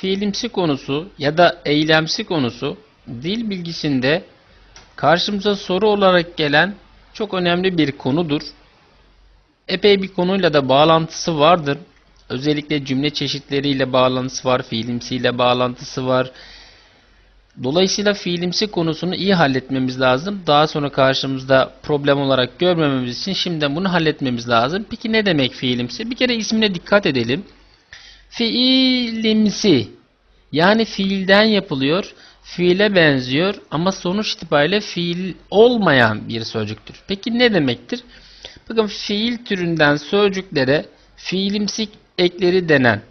fiilimsi konusu ya da eylemsi konusu dil bilgisinde karşımıza soru olarak gelen çok önemli bir konudur. Epey bir konuyla da bağlantısı vardır. Özellikle cümle çeşitleriyle bağlantısı var, fiilimsiyle bağlantısı var. Dolayısıyla fiilimsi konusunu iyi halletmemiz lazım. Daha sonra karşımızda problem olarak görmememiz için şimdiden bunu halletmemiz lazım. Peki ne demek fiilimsi? Bir kere ismine dikkat edelim. Fiilimsi yani fiilden yapılıyor, fiile benziyor ama sonuç itibariyle fiil olmayan bir sözcüktür. Peki ne demektir? Bakın fiil türünden sözcüklere fiilimsi ekleri denen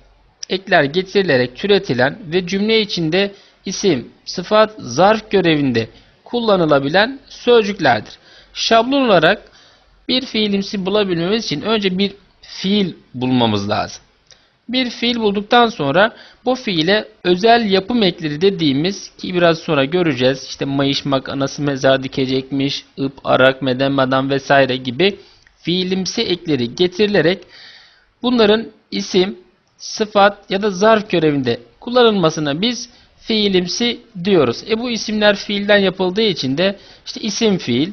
ekler getirilerek türetilen ve cümle içinde isim, sıfat, zarf görevinde kullanılabilen sözcüklerdir. Şablon olarak bir fiilimsi bulabilmemiz için önce bir fiil bulmamız lazım. Bir fiil bulduktan sonra bu fiile özel yapım ekleri dediğimiz ki biraz sonra göreceğiz. İşte mayışmak, anası mezar dikecekmiş, ıp, arak, medemmadan vesaire gibi fiilimsi ekleri getirilerek bunların isim, sıfat ya da zarf görevinde kullanılmasına biz fiilimsi diyoruz. E bu isimler fiilden yapıldığı için de işte isim fiil,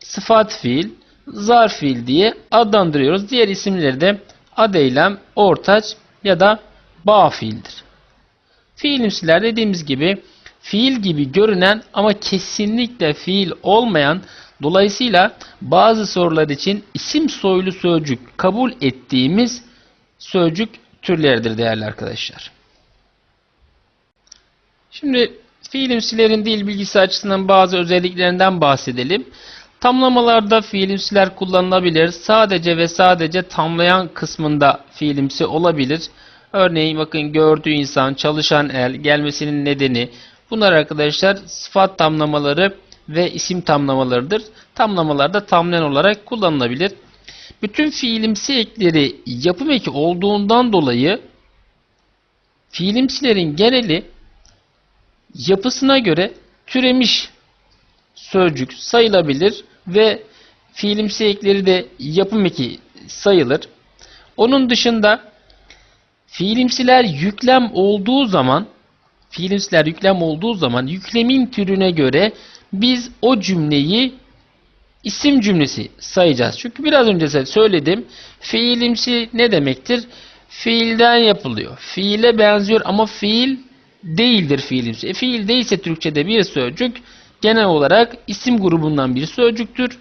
sıfat fiil, zarf fiil diye adlandırıyoruz. Diğer isimleri de adeylem, ortaç ya da bağ fiildir. Fiilimsiler dediğimiz gibi fiil gibi görünen ama kesinlikle fiil olmayan dolayısıyla bazı sorular için isim soylu sözcük kabul ettiğimiz sözcük türleridir değerli arkadaşlar. Şimdi fiilimsilerin dil bilgisi açısından bazı özelliklerinden bahsedelim. Tamlamalarda fiilimsiler kullanılabilir. Sadece ve sadece tamlayan kısmında fiilimsi olabilir. Örneğin bakın gördüğü insan, çalışan el, gelmesinin nedeni. Bunlar arkadaşlar sıfat tamlamaları ve isim tamlamalarıdır. Tamlamalarda tamlayan olarak kullanılabilir. Bütün fiilimsi ekleri yapım eki olduğundan dolayı fiilimsilerin geneli yapısına göre türemiş sözcük sayılabilir ve fiilimsi ekleri de yapım eki sayılır. Onun dışında fiilimsiler yüklem olduğu zaman fiilimsiler yüklem olduğu zaman yüklemin türüne göre biz o cümleyi isim cümlesi sayacağız. Çünkü biraz önce size söyledim. Fiilimsi ne demektir? Fiilden yapılıyor. Fiile benziyor ama fiil değildir fiilimsi. E, fiil değilse Türkçe'de bir sözcük genel olarak isim grubundan bir sözcüktür.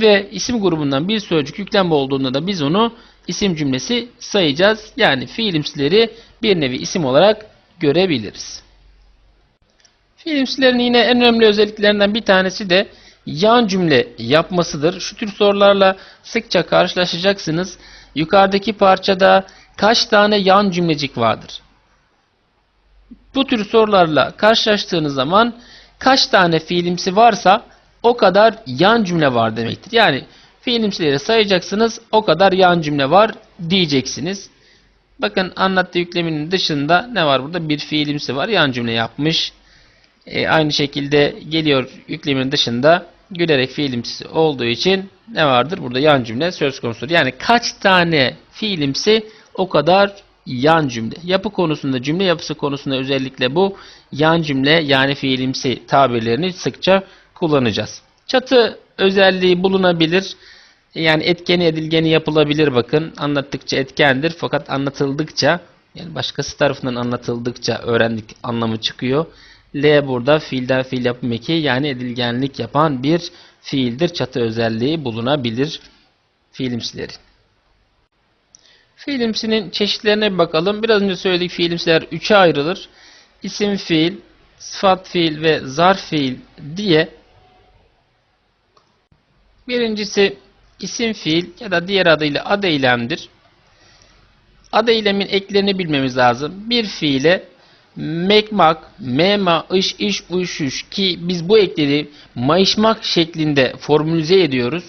Ve isim grubundan bir sözcük yüklem olduğunda da biz onu isim cümlesi sayacağız. Yani fiilimsileri bir nevi isim olarak görebiliriz. Fiilimsilerin yine en önemli özelliklerinden bir tanesi de yan cümle yapmasıdır. Şu tür sorularla sıkça karşılaşacaksınız. Yukarıdaki parçada kaç tane yan cümlecik vardır? Bu tür sorularla karşılaştığınız zaman kaç tane fiilimsi varsa o kadar yan cümle var demektir. Yani fiilimsileri sayacaksınız o kadar yan cümle var diyeceksiniz. Bakın anlattığı yükleminin dışında ne var burada? Bir fiilimsi var yan cümle yapmış. E, aynı şekilde geliyor yüklemin dışında gülerek fiilimsi olduğu için ne vardır? Burada yan cümle söz konusudur. Yani kaç tane fiilimsi o kadar yan cümle. Yapı konusunda, cümle yapısı konusunda özellikle bu yan cümle yani fiilimsi tabirlerini sıkça kullanacağız. Çatı özelliği bulunabilir. Yani etkeni edilgeni yapılabilir bakın. Anlattıkça etkendir fakat anlatıldıkça yani başkası tarafından anlatıldıkça öğrendik anlamı çıkıyor. L burada fiilden fiil yapım eki yani edilgenlik yapan bir fiildir. Çatı özelliği bulunabilir fiilimsilerin. Fiilimsinin çeşitlerine bir bakalım. Biraz önce söyledik fiilimsiler üçe ayrılır. İsim fiil, sıfat fiil ve zarf fiil diye. Birincisi isim fiil ya da diğer adıyla ad eylemdir. Ad eylemin eklerini bilmemiz lazım. Bir fiile mekmak, mema, iş, uş, uş ki biz bu ekleri mayışmak şeklinde formülize ediyoruz.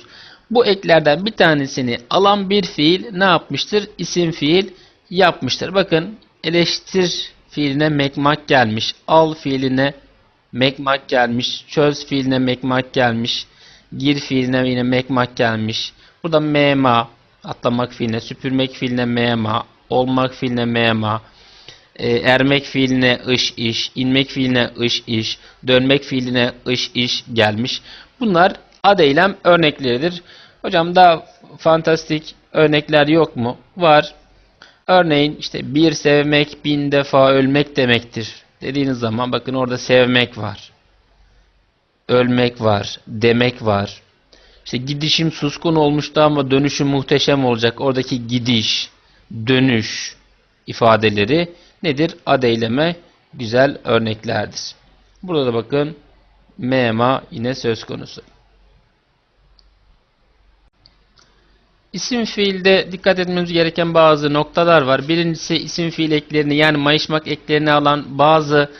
Bu eklerden bir tanesini alan bir fiil ne yapmıştır? İsim fiil yapmıştır. Bakın eleştir fiiline mekmak gelmiş. Al fiiline mekmak gelmiş. Çöz fiiline mekmak gelmiş. Gir fiiline yine mekmak gelmiş. Burada mema atlamak fiiline, süpürmek fiiline mema, olmak fiiline mema, e, ermek fiiline ış iş, inmek fiiline ış iş, dönmek fiiline ış iş gelmiş. Bunlar ad eylem örnekleridir. Hocam daha fantastik örnekler yok mu? Var. Örneğin işte bir sevmek bin defa ölmek demektir. Dediğiniz zaman bakın orada sevmek var. Ölmek var. Demek var. İşte gidişim suskun olmuştu ama dönüşüm muhteşem olacak. Oradaki gidiş, dönüş ifadeleri nedir? Ad eyleme güzel örneklerdir. Burada da bakın mema yine söz konusu. İsim fiilde dikkat etmemiz gereken bazı noktalar var. Birincisi isim fiil eklerini yani mayışmak eklerini alan bazı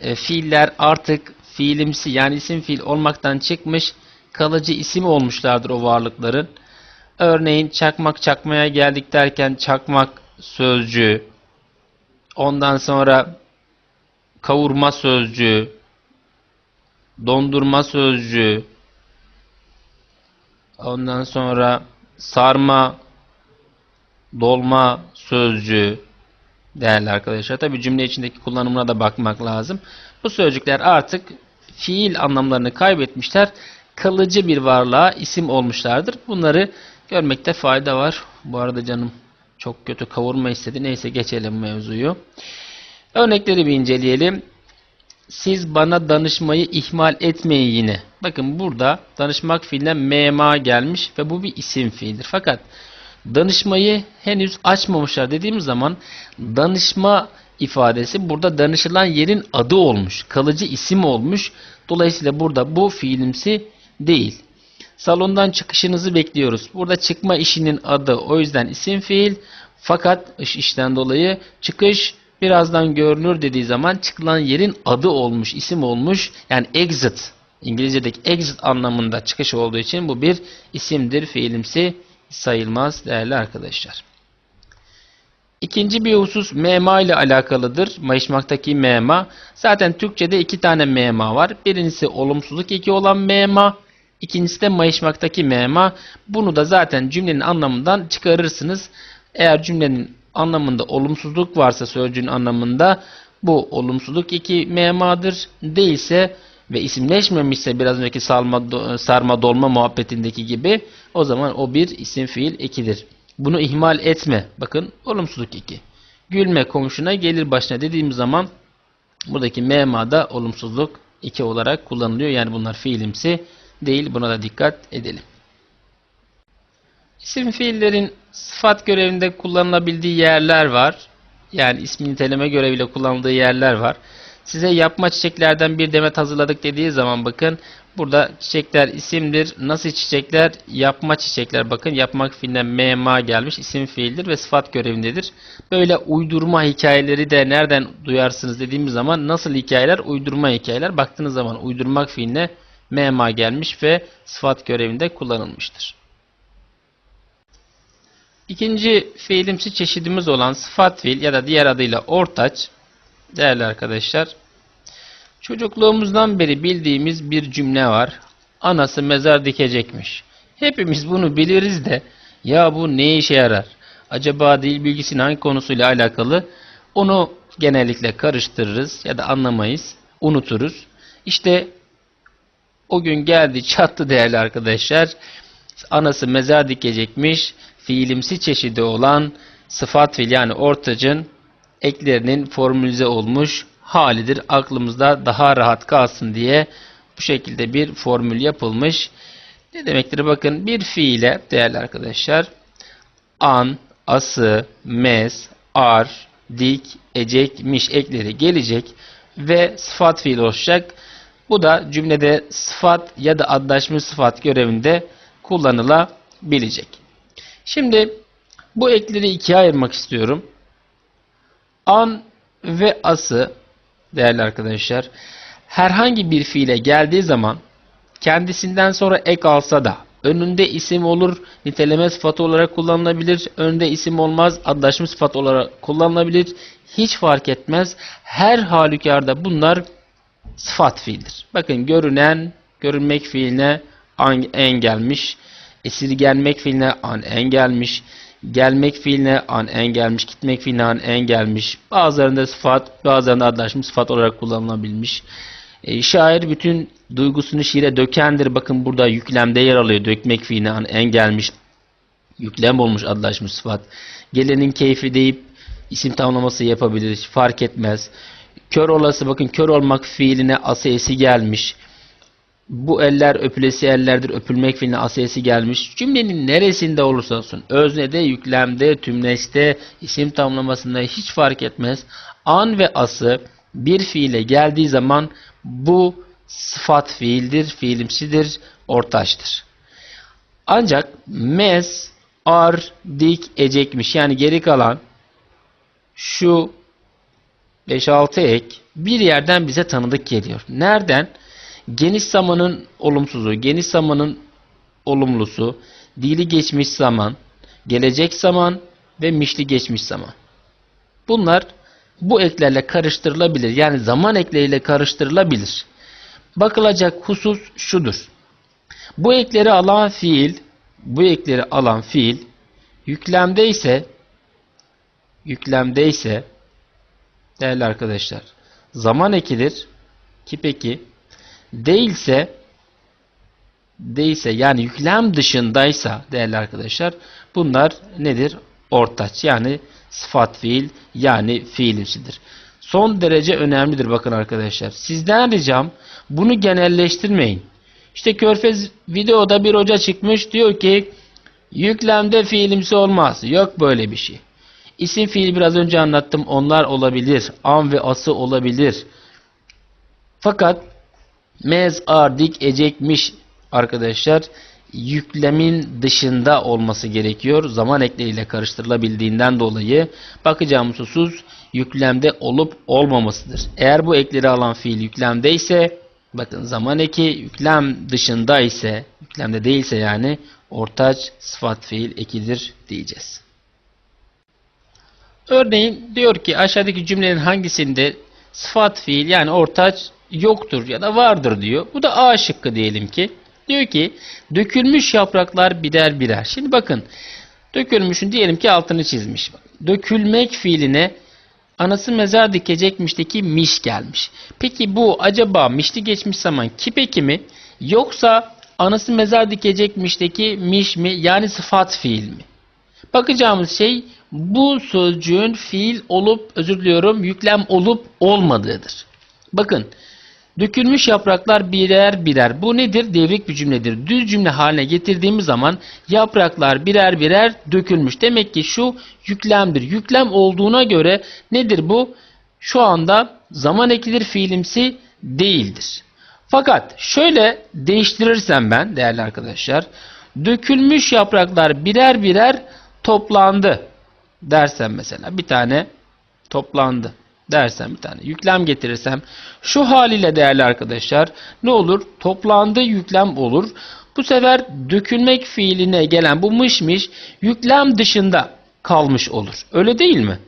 e, fiiller artık fiilimsi yani isim fiil olmaktan çıkmış kalıcı isim olmuşlardır o varlıkların. Örneğin çakmak çakmaya geldik derken çakmak sözcüğü ondan sonra kavurma sözcüğü dondurma sözcüğü ondan sonra sarma, dolma sözcüğü değerli arkadaşlar. Tabi cümle içindeki kullanımına da bakmak lazım. Bu sözcükler artık fiil anlamlarını kaybetmişler. Kalıcı bir varlığa isim olmuşlardır. Bunları görmekte fayda var. Bu arada canım çok kötü kavurma istedi. Neyse geçelim mevzuyu. Örnekleri bir inceleyelim. Siz bana danışmayı ihmal etmeyin yine. Bakın burada danışmak fiiline mema gelmiş ve bu bir isim fiildir. Fakat danışmayı henüz açmamışlar dediğimiz zaman danışma ifadesi burada danışılan yerin adı olmuş. Kalıcı isim olmuş. Dolayısıyla burada bu fiilimsi değil. Salondan çıkışınızı bekliyoruz. Burada çıkma işinin adı o yüzden isim fiil. Fakat iş işten dolayı çıkış birazdan görünür dediği zaman çıkılan yerin adı olmuş, isim olmuş. Yani exit. İngilizce'deki exit anlamında çıkış olduğu için bu bir isimdir, fiilimsi sayılmaz değerli arkadaşlar. İkinci bir husus mema ile alakalıdır. Mayışmaktaki mema. Zaten Türkçe'de iki tane mema var. Birincisi olumsuzluk eki olan mema. İkincisi de mayışmaktaki mema. Bunu da zaten cümlenin anlamından çıkarırsınız. Eğer cümlenin anlamında olumsuzluk varsa sözcüğün anlamında bu olumsuzluk iki memadır. Değilse ve isimleşmemişse biraz önceki sarma, sarma dolma muhabbetindeki gibi o zaman o bir isim fiil ekidir. Bunu ihmal etme. Bakın olumsuzluk iki. Gülme komşuna gelir başına dediğimiz zaman buradaki memada olumsuzluk iki olarak kullanılıyor. Yani bunlar fiilimsi değil. Buna da dikkat edelim. İsim fiillerin sıfat görevinde kullanılabildiği yerler var. Yani ismi niteleme göreviyle kullanıldığı yerler var. Size yapma çiçeklerden bir demet hazırladık dediği zaman bakın burada çiçekler isimdir. Nasıl çiçekler? Yapma çiçekler. Bakın yapmak fiilinden mema gelmiş. isim fiildir ve sıfat görevindedir. Böyle uydurma hikayeleri de nereden duyarsınız dediğimiz zaman nasıl hikayeler? Uydurma hikayeler. Baktığınız zaman uydurmak fiiline mema gelmiş ve sıfat görevinde kullanılmıştır. İkinci fiilimsi çeşidimiz olan sıfat fiil ya da diğer adıyla ortaç değerli arkadaşlar. Çocukluğumuzdan beri bildiğimiz bir cümle var. Anası mezar dikecekmiş. Hepimiz bunu biliriz de ya bu ne işe yarar? Acaba dil bilgisinin hangi konusuyla alakalı? Onu genellikle karıştırırız ya da anlamayız, unuturuz. İşte o gün geldi çattı değerli arkadaşlar. Anası mezar dikecekmiş fiilimsi çeşidi olan sıfat fiil yani ortacın eklerinin formülize olmuş halidir. Aklımızda daha rahat kalsın diye bu şekilde bir formül yapılmış. Ne demektir? Bakın bir fiile değerli arkadaşlar an, ası, mes, ar, dik, ecek, miş ekleri gelecek ve sıfat fiil olacak. Bu da cümlede sıfat ya da adlaşmış sıfat görevinde kullanılabilecek. Şimdi bu ekleri ikiye ayırmak istiyorum. An ve ası değerli arkadaşlar herhangi bir fiile geldiği zaman kendisinden sonra ek alsa da önünde isim olur, niteleme sıfatı olarak kullanılabilir, önünde isim olmaz, adlaşma sıfat olarak kullanılabilir. Hiç fark etmez. Her halükarda bunlar sıfat fiildir. Bakın görünen, görünmek fiiline en gelmiş. Esirgenmek fiiline an en gelmiş. gelmek fiiline an en gelmiş, gitmek fiiline an en gelmiş. Bazılarında sıfat, bazılarında adlaşmış sıfat olarak kullanılabilmiş. E, şair bütün duygusunu şiire dökendir. Bakın burada yüklemde yer alıyor. Dökmek fiiline an en gelmiş. Yüklem olmuş adlaşmış sıfat. Gelenin keyfi deyip isim tamlaması yapabilir. Fark etmez. Kör olası bakın kör olmak fiiline ası esi gelmiş. Bu eller öpülesi ellerdir. Öpülmek fiiline ası esi gelmiş. Cümlenin neresinde olursa olsun. Öznede, yüklemde, tümleşte, isim tamlamasında hiç fark etmez. An ve ası bir fiile geldiği zaman bu sıfat fiildir, fiilimsidir, ortaçtır. Ancak mes, ar, dik, ecekmiş yani geri kalan şu 5-6 ek bir yerden bize tanıdık geliyor. Nereden? Geniş zamanın olumsuzu, geniş zamanın olumlusu, dili geçmiş zaman, gelecek zaman ve mişli geçmiş zaman. Bunlar bu eklerle karıştırılabilir. Yani zaman ekleriyle karıştırılabilir. Bakılacak husus şudur. Bu ekleri alan fiil, bu ekleri alan fiil yüklemde ise yüklemde ise değerli arkadaşlar zaman ekidir ki peki değilse değilse yani yüklem dışındaysa değerli arkadaşlar bunlar nedir? Ortaç yani sıfat fiil yani fiilimsidir. Son derece önemlidir bakın arkadaşlar. Sizden ricam bunu genelleştirmeyin. İşte Körfez videoda bir hoca çıkmış diyor ki yüklemde fiilimsi olmaz. Yok böyle bir şey. İsim fiil biraz önce anlattım. Onlar olabilir. An ve ası olabilir. Fakat mez, ar, dik, ecekmiş arkadaşlar yüklemin dışında olması gerekiyor. Zaman ekleriyle karıştırılabildiğinden dolayı bakacağımız husus yüklemde olup olmamasıdır. Eğer bu ekleri alan fiil yüklemde ise bakın zaman eki yüklem dışında ise yüklemde değilse yani ortaç sıfat fiil ekidir diyeceğiz. Örneğin diyor ki aşağıdaki cümlenin hangisinde sıfat fiil yani ortaç yoktur ya da vardır diyor. Bu da A şıkkı diyelim ki. Diyor ki dökülmüş yapraklar birer birer. Şimdi bakın dökülmüşün diyelim ki altını çizmiş. Dökülmek fiiline anası mezar dikecekmişteki miş gelmiş. Peki bu acaba mişli geçmiş zaman kipeki mi yoksa anası mezar dikecekmişteki miş mi yani sıfat fiil mi? Bakacağımız şey bu sözcüğün fiil olup özür diliyorum yüklem olup olmadığıdır. Bakın dökülmüş yapraklar birer birer. Bu nedir? Devrik bir cümledir. Düz cümle haline getirdiğimiz zaman yapraklar birer birer dökülmüş. Demek ki şu yüklemdir. Yüklem olduğuna göre nedir bu? Şu anda zaman ekilir fiilimsi değildir. Fakat şöyle değiştirirsem ben değerli arkadaşlar dökülmüş yapraklar birer birer toplandı dersem mesela bir tane toplandı dersem bir tane yüklem getirirsem şu haliyle değerli arkadaşlar ne olur? Toplandı yüklem olur. Bu sefer dökülmek fiiline gelen bu mışmış yüklem dışında kalmış olur. Öyle değil mi?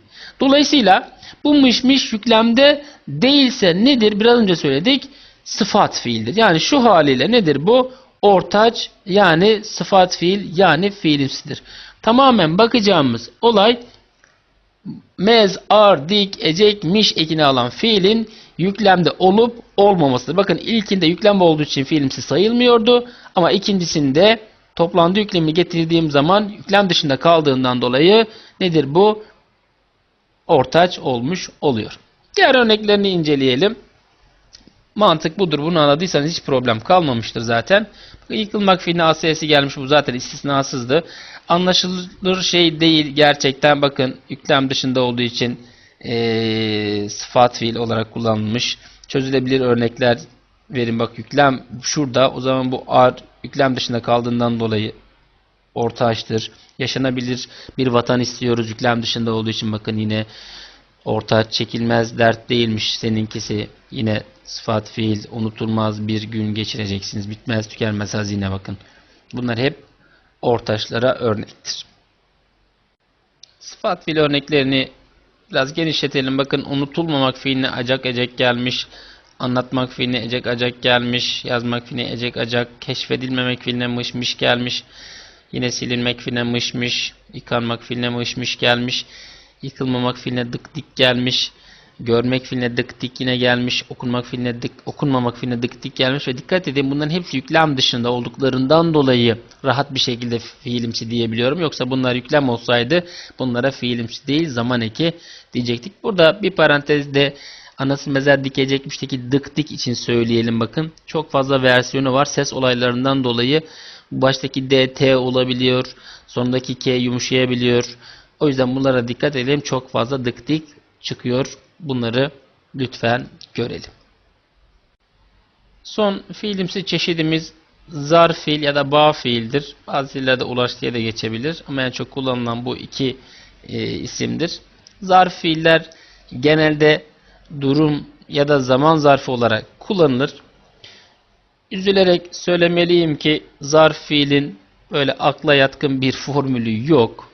Dolayısıyla bu mışmış yüklemde değilse nedir? Biraz önce söyledik. Sıfat fiildir. Yani şu haliyle nedir bu? Ortaç yani sıfat fiil yani fiilimsidir. Tamamen bakacağımız olay mez, ar, dik, ecek, miş ekini alan fiilin yüklemde olup olmamasıdır. Bakın ilkinde yüklem olduğu için fiilimsi sayılmıyordu. Ama ikincisinde toplandı yüklemi getirdiğim zaman yüklem dışında kaldığından dolayı nedir bu? Ortaç olmuş oluyor. Diğer örneklerini inceleyelim. Mantık budur. Bunu anladıysanız hiç problem kalmamıştır zaten. Yıkılmak fiiline AS'si gelmiş. Bu zaten istisnasızdı. Anlaşılır şey değil gerçekten. Bakın yüklem dışında olduğu için ee, sıfat fiil olarak kullanılmış. Çözülebilir örnekler verin. Bak yüklem şurada. O zaman bu ar yüklem dışında kaldığından dolayı ortaçtır. Yaşanabilir bir vatan istiyoruz. Yüklem dışında olduğu için bakın yine orta çekilmez dert değilmiş seninkisi. Yine sıfat fiil unutulmaz bir gün geçireceksiniz. Bitmez tükenmez hazine bakın. Bunlar hep ortaçlara örnektir. Sıfat fiil örneklerini biraz genişletelim. Bakın unutulmamak fiiline acak ecek gelmiş. Anlatmak fiiline ecek acak gelmiş. Yazmak fiiline ecek acak. Keşfedilmemek fiiline mış mış gelmiş. Yine silinmek fiiline mış mış. Yıkanmak fiiline mış mış gelmiş. Yıkılmamak fiiline dık dik gelmiş. Görmek fiiline dık dik yine gelmiş. Okunmak fiiline dık, okunmamak fiiline dık dik gelmiş. Ve dikkat edin bunların hepsi yüklem dışında olduklarından dolayı rahat bir şekilde fiilimsi diyebiliyorum. Yoksa bunlar yüklem olsaydı bunlara fiilimsi değil zaman eki diyecektik. Burada bir parantezde anası mezar dikecekmişteki dık dik için söyleyelim bakın. Çok fazla versiyonu var ses olaylarından dolayı. Baştaki D, T olabiliyor. Sondaki K yumuşayabiliyor. O yüzden bunlara dikkat edelim. Çok fazla dık dik çıkıyor. Bunları lütfen görelim. Son fiilimsi çeşidimiz zar fiil ya da bağ fiildir. Bazı dillerde ulaş diye de geçebilir. Ama en çok kullanılan bu iki e, isimdir. Zarf fiiller genelde durum ya da zaman zarfı olarak kullanılır. Üzülerek söylemeliyim ki zarf fiilin böyle akla yatkın bir formülü yok.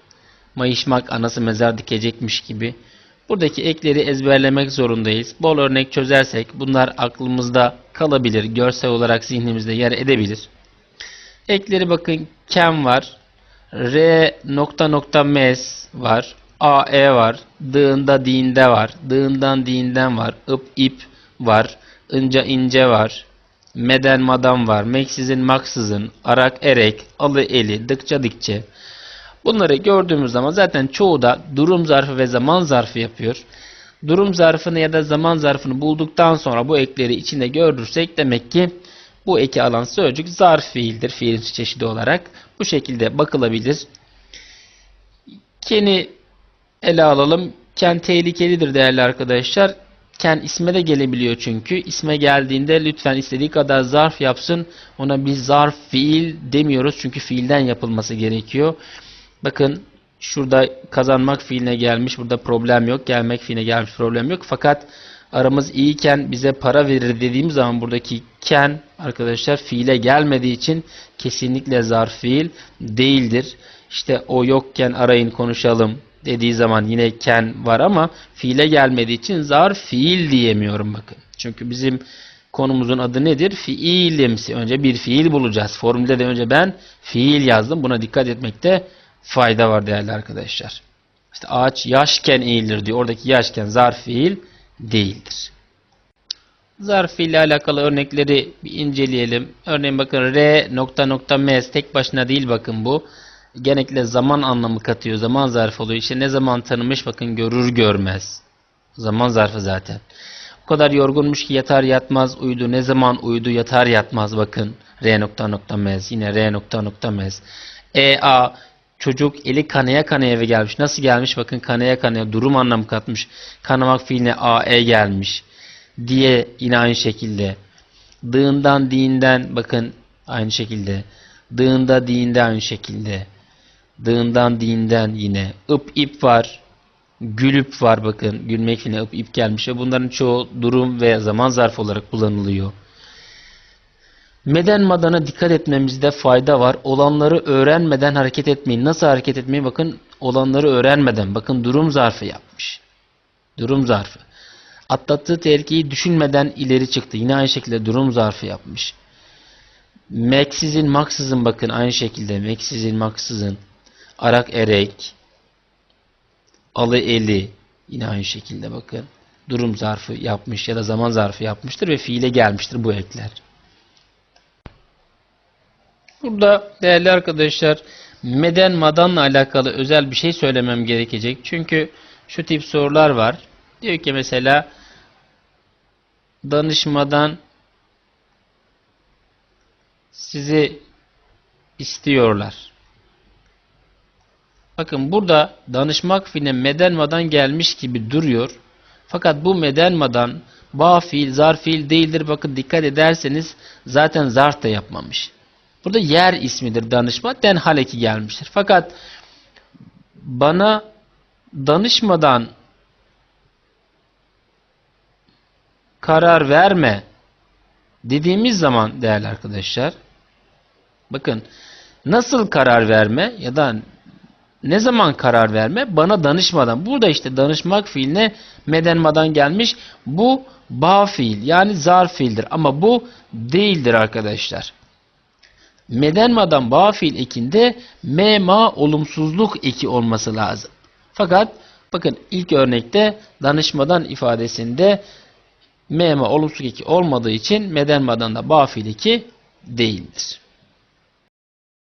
Mayışmak anası mezar dikecekmiş gibi. Buradaki ekleri ezberlemek zorundayız. Bol örnek çözersek bunlar aklımızda kalabilir. Görsel olarak zihnimizde yer edebilir. Ekleri bakın kem var. R nokta nokta mes var. A E var. Dığında dinde var. Dığından dinden var. ıp ip var. Inca ince var. Meden madam var. Meksizin maksızın. Arak erek. Alı eli. Dıkça dikçe. Bunları gördüğümüz zaman zaten çoğu da durum zarfı ve zaman zarfı yapıyor. Durum zarfını ya da zaman zarfını bulduktan sonra bu ekleri içinde görürsek demek ki bu eki alan sözcük zarf fiildir fiilin çeşidi olarak. Bu şekilde bakılabilir. Ken'i ele alalım. Ken tehlikelidir değerli arkadaşlar. Ken isme de gelebiliyor çünkü. İsme geldiğinde lütfen istediği kadar zarf yapsın. Ona bir zarf fiil demiyoruz. Çünkü fiilden yapılması gerekiyor. Bakın şurada kazanmak fiiline gelmiş. Burada problem yok. Gelmek fiiline gelmiş problem yok. Fakat aramız iyiyken bize para verir dediğim zaman buradaki ken arkadaşlar fiile gelmediği için kesinlikle zarf fiil değildir. İşte o yokken arayın konuşalım dediği zaman yine ken var ama fiile gelmediği için zarf fiil diyemiyorum bakın. Çünkü bizim konumuzun adı nedir? Fiilimsi. Önce bir fiil bulacağız. Formülde de önce ben fiil yazdım. Buna dikkat etmekte fayda var değerli arkadaşlar. İşte ağaç yaşken eğilir diyor. Oradaki yaşken zarf fiil değildir. Zarf fiil ile alakalı örnekleri bir inceleyelim. Örneğin bakın R nokta nokta mes tek başına değil bakın bu. Genellikle zaman anlamı katıyor. Zaman zarfı oluyor. İşte ne zaman tanımış bakın görür görmez. Zaman zarfı zaten. O kadar yorgunmuş ki yatar yatmaz uyudu. Ne zaman uyudu yatar yatmaz bakın. R nokta nokta mez. Yine R nokta nokta mez. E A çocuk eli kanaya kanaya eve gelmiş. Nasıl gelmiş? Bakın kanaya kanaya durum anlamı katmış. Kanamak fiiline A E gelmiş. Diye yine aynı şekilde. Dığından diinden bakın aynı şekilde. Dığında diinde aynı şekilde. Dığından diinden yine. ıp ip var. Gülüp var bakın. Gülmek fiiline ıp ip gelmiş. Ve bunların çoğu durum ve zaman zarfı olarak kullanılıyor. Meden madana dikkat etmemizde fayda var. Olanları öğrenmeden hareket etmeyin. Nasıl hareket etmeyin? Bakın olanları öğrenmeden. Bakın durum zarfı yapmış. Durum zarfı. Atlattığı tehlikeyi düşünmeden ileri çıktı. Yine aynı şekilde durum zarfı yapmış. Meksizin maksızın bakın aynı şekilde. Meksizin maksızın. Arak erek. Alı eli. Yine aynı şekilde bakın. Durum zarfı yapmış ya da zaman zarfı yapmıştır ve fiile gelmiştir bu ekler. Burada değerli arkadaşlar meden madanla alakalı özel bir şey söylemem gerekecek. Çünkü şu tip sorular var. Diyor ki mesela danışmadan sizi istiyorlar. Bakın burada danışmak fiiline meden madan gelmiş gibi duruyor. Fakat bu meden madan bağ fiil, zar fiil değildir. Bakın dikkat ederseniz zaten zarf da yapmamış. Burada yer ismidir danışma. Den haleki gelmiştir. Fakat bana danışmadan karar verme dediğimiz zaman değerli arkadaşlar bakın nasıl karar verme ya da ne zaman karar verme? Bana danışmadan. Burada işte danışmak fiiline medenmadan gelmiş. Bu bağ fiil yani zar fiildir. Ama bu değildir arkadaşlar. Meden madan bağ fiil ekinde mema olumsuzluk eki olması lazım. Fakat bakın ilk örnekte danışmadan ifadesinde mema olumsuzluk eki olmadığı için meden madan da bağ fiil eki değildir.